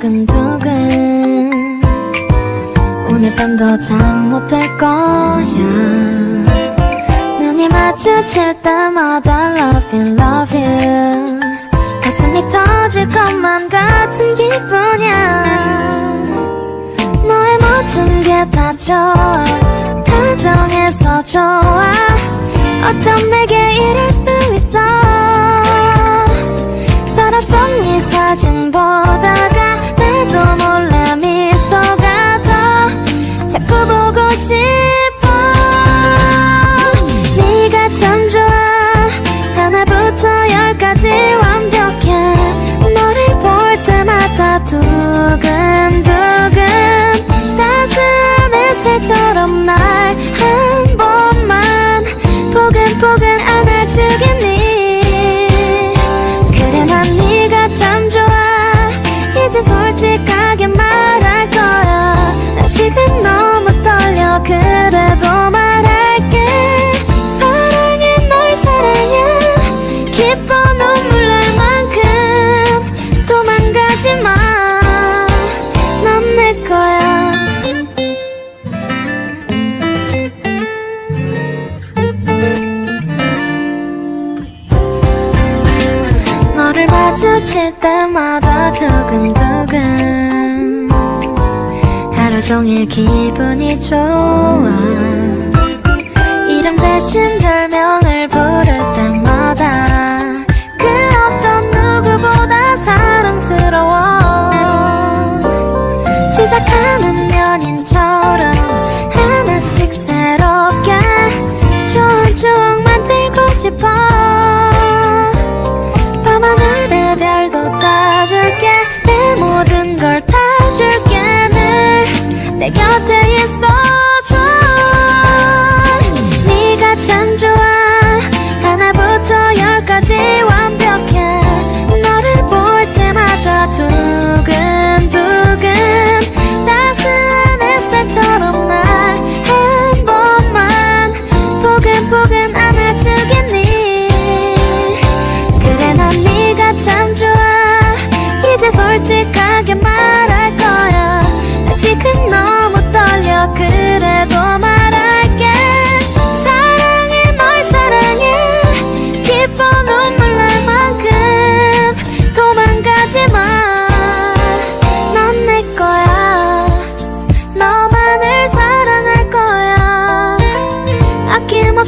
두근두근 오늘 밤도 잠못들 거야. 눈이 마주칠 때마다 love you love you. 가슴이 터질 것만 같은 기분이야. 너의 모든 게 다 좋아. 다 정해서 좋아. 어쩜 내게 마주칠 때마다 두근두근 하루 종일 기분이 좋아. 이름 대신 별명을 부를 때마다 그 어떤 누구보다 사랑스러워. 시작하는 연인처럼 하나씩 새롭게 좋은 추억 만들고 싶어 내 곁에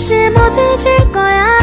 없이 못해줄 거야.